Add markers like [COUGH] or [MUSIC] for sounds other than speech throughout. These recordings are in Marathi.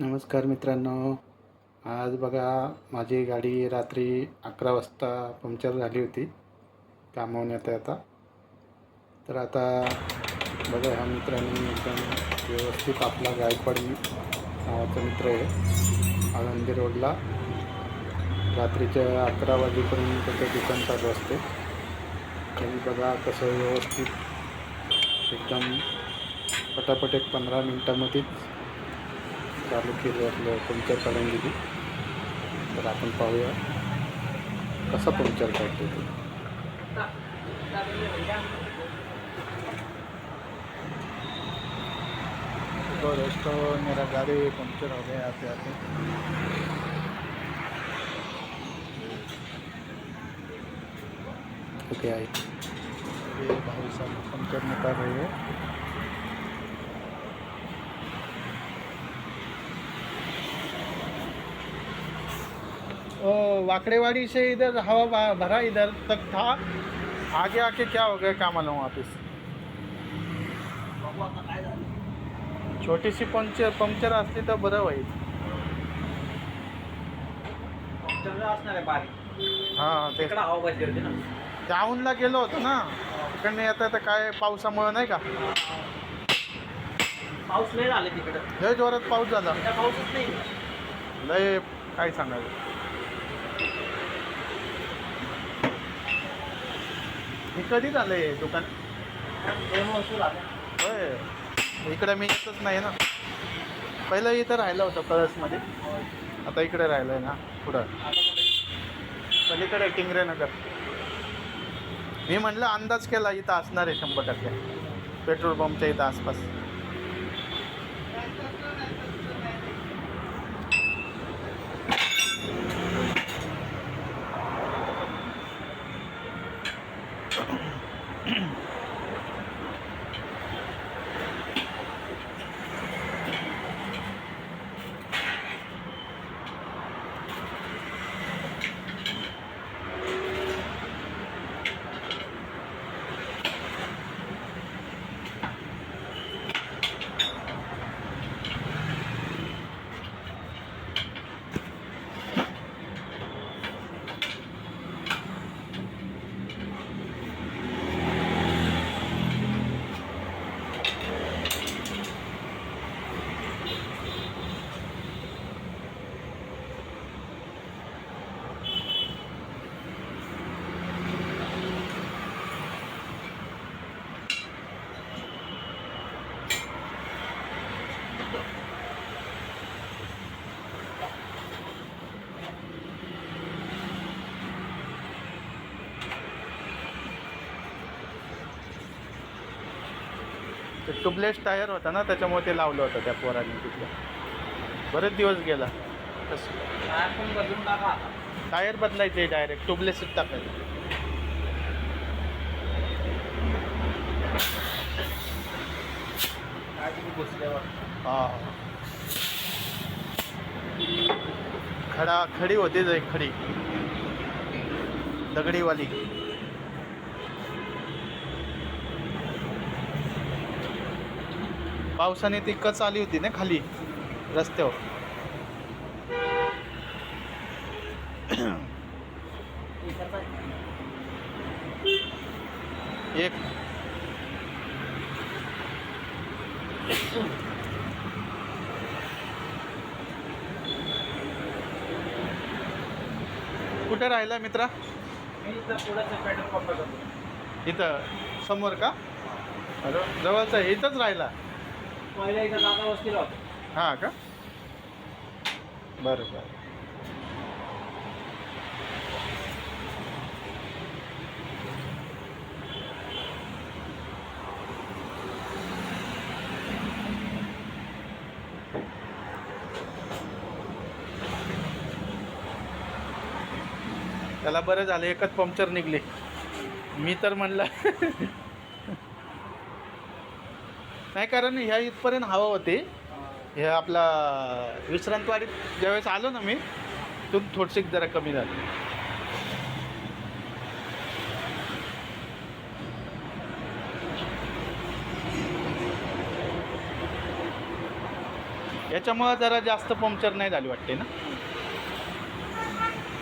नमस्कार मित्रांनो. आज बघा माझी गाडी रात्री अकरा वाजता पंक्चर झाली होती. कामावण्यात आता. तर आता बघा ह्या मित्रांनी एकदम व्यवस्थित आपला गायकवाड नावाचा मित्र आहे. आळंदी रोडला. रात्रीच्या अकरा वाजेपर्यंत त्याचं दुकान चालू असते. तरी बघा कसं व्यवस्थित एकदम पटापट एक पंधरा मिनटामध्येच चालू केलं आपलं पंक्चर काढून दिली तर आपण पाहूया कसा पंक्चर काढतो तो? तो दोस्तों मेरा गाड़ी पंक्चर हो गया आते आते ओके आहे ये भाई साहब पंक्चर निकाल रही है। वाकड़ेवाड़ी से इधर हवा भरा इधर तक था। आगे आके क्या हो गया क्या मालूम वापस? छोटीशी पंक्चर पंक्चर असली तर बरं होईल। हां ते जाऊनला गेलो होतो ना. तिकडनं येता येता काय पावसामुळं नाही का? पाऊस लय झाले तिकडं. लय जोरात पाऊस झाला. पाऊसच नाही. लय काय सांगायचं? हे कधी झालं हे दुकान? दोन वर्ष झाले होय. इकडे मी येतच नाही ना. पहिलं इथं राहिलं होतं कळसमध्ये. आता इकडे राहिलं आहे ना पुढं? पलीकडे टिंगरे नगर मी म्हणलं अंदाज केला इथं असणार आहे शंभर टक्के. पेट्रोल पंपच्या इथं आसपास. ते ट्यूबलेस टायर होता ना त्याच्यामुळे ते लावलं होतं त्या पोराने तिथलं बरेच दिवस गेला. तसं. टायर बदलून टाका टायर बदलायचे डायरेक्ट ट्यूबलेसच टाकायचे. काय खडा खडी होतीच एक खडी. दगडीवाली. पावसाने ती कच आली होती ना खाली रस्त्यावर. एक. कुठे राहिला मित्रा? मी इथं समोर का? जवळच आहे इथंच राहिला. पहिल्या इथं वस्तीला हां का? बरं बरं. त्याला बरं झालं एकच पंक्चर निघले. मी तर म्हणलं [LAUGHS] नाही कारण ह्या इथपर्यंत हवा होती. हे आपला विश्रांतवाडीत ज्यावेळेस आलो ना मी तिथून थोडशी जरा कमी झाली. याच्यामुळं जरा जास्त पंक्चर नाही झाली वाटते ना?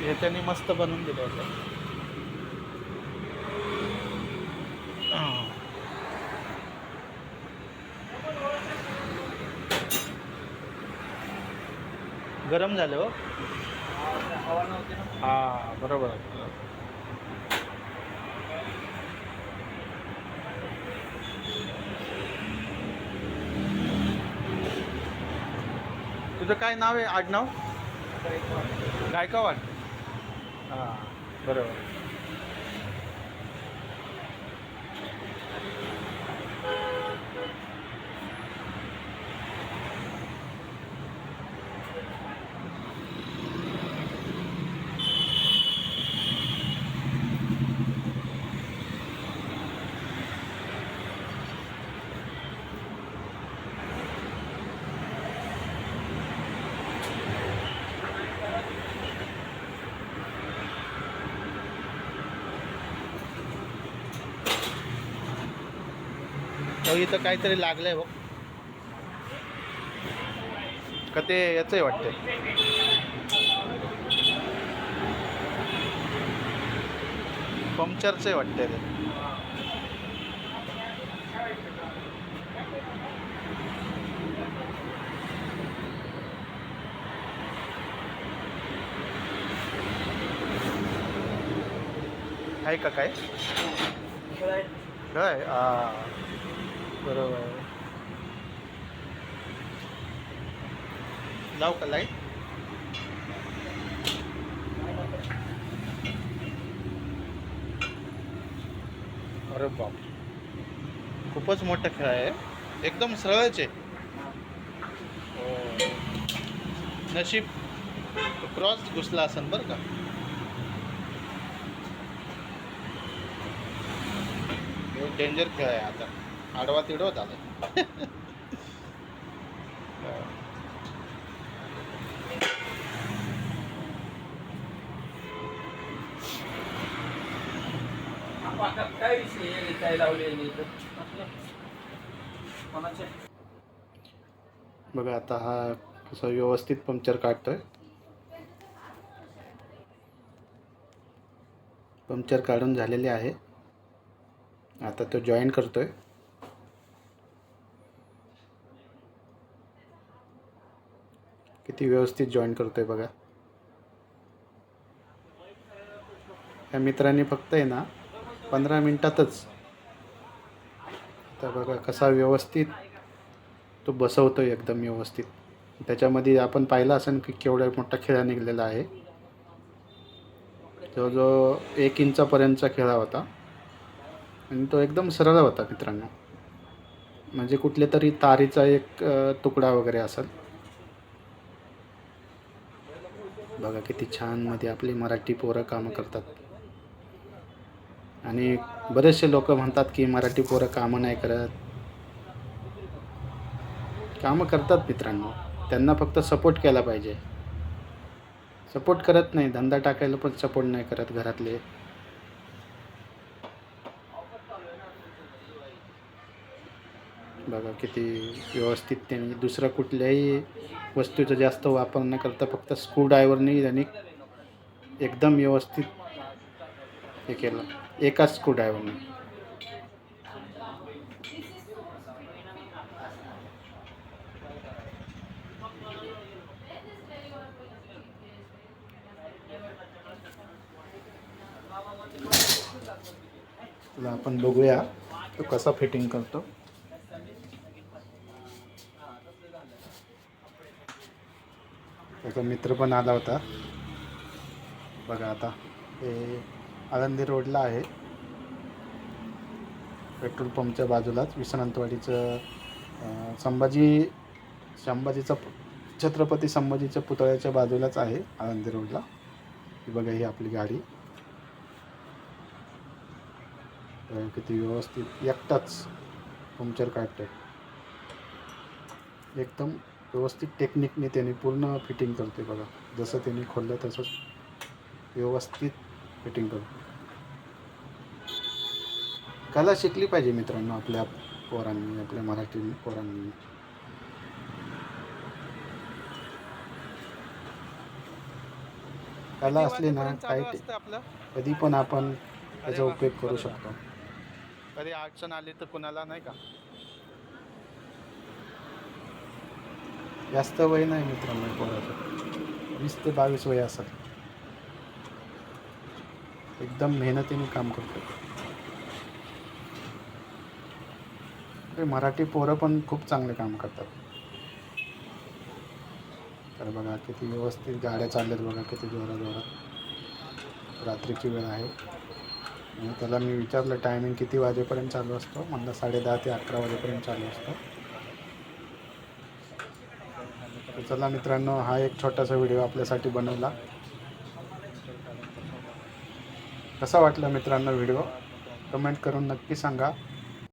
ह्याच्याने मस्त बनवून दिलं होतं. गरम झालं हो. हां हा बरोबर. तुझं काय नाव आहे? आडनाव? गायकवाड. हां बरोबर. अहो, इथं काहीतरी लागलंय बघ. का ते याचं आहे वाटतं पंक्चरचं वाटतं ते. आहे का काय? काय आ, बरोबर. आहे. लाव का लाइट अरे बाप. खूपच मोठा खेळ आहे. एकदम सरळच आहे. हो. नशीब क्रॉस घुसला असेल बरं का. डेंजर खेळ आहे आता. आडवा तिडवा झाला काय विषय काय बघा आता हा कसं व्यवस्थित पंक्चर काढतोय. पंक्चर काढून झालेले आहे. आता तो जॉईन करतोय. किती व्यवस्थित जॉईन करतो आहे बघा. या मित्रांनी फक्त आहे ना पंधरा मिनटातच. तर बघा कसा व्यवस्थित तो बसवतो आहे एकदम व्यवस्थित. त्याच्यामध्ये आपण पाहिलं असेल की केवढा मोठा खेळा निघलेला आहे. जवळजवळ एक इंचापर्यंतचा खेळा होता. आणि तो एकदम सरळ होता मित्रांनो. म्हणजे कुठल्या तरी तारीचा एक तुकडा वगैरे असेल. बघा किती छानमध्ये आपली मराठी पोरं कामं करतात. आणि बरेचसे लोक म्हणतात की मराठी पोरं कामं नाही करत. कामं करतात मित्रांनो. त्यांना फक्त सपोर्ट केला पाहिजे. सपोर्ट करत नाही धंदा टाकायला पण सपोर्ट नाही करत घरातले. बघा किती व्यवस्थित त्यांनी. दुसऱ्या कुठल्याही वस्तूचा जास्त वापर न करता फक्त स्क्रूड्रायव्हरनी त्यांनी एकदम व्यवस्थित हे केलं. एकाच स्क्रूड्रायव्हरने आपण बघूया तो कसा फिटिंग करतो. त्याचा मित्र पण आला होता. बघा आता हे आळंदी रोडला आहे. पेट्रोल पंपच्या बाजूलाच विश्रांतवाडीचं संभाजी संभाजीचा छत्रपती संभाजीच्या पुतळ्याच्या बाजूलाच आहे आळंदी रोडला. ही बघा ही आपली गाडी. किती व्यवस्थित एकटाच पंक्चर काढतोय. एकदम व्यवस्थित टेक्निकने त्याने पूर्ण फिटिंग करते बघा. जसं त्याने खोललं तसंच व्यवस्थित फिटिंग करतो. कला शिकली पाहिजे मित्रांनो आपल्या पोरांनी आपल्या मराठी पोरांनी. कला असली ना काही कधी पण आपण त्याचा उपयोग करू शकतो. कधी अडचण आली तर कुणाला नाही का? जास्त वय नाही मित्रांनो पोराचं वीस ते बावीस वय असत एकदम मेहनतीने काम करतो ते मराठी पोरं पण खूप चांगले काम करतात. तर बघा किती व्यवस्थित गाड्या चालल्यात बघा किती जोरा जोरात रात्रीची वेळ आहे. आणि त्याला मी विचारलं टायमिंग किती वाजेपर्यंत चालू असतो? म्हणलं साडे दहा ते अकरा वाजेपर्यंत चालू असतो तर चला मित्रांनो हा एक छोटासा व्हिडिओ आपल्यासाठी बनवला. कसा वाटला मित्रांनो व्हिडिओ? कमेंट करून नक्की सांगा.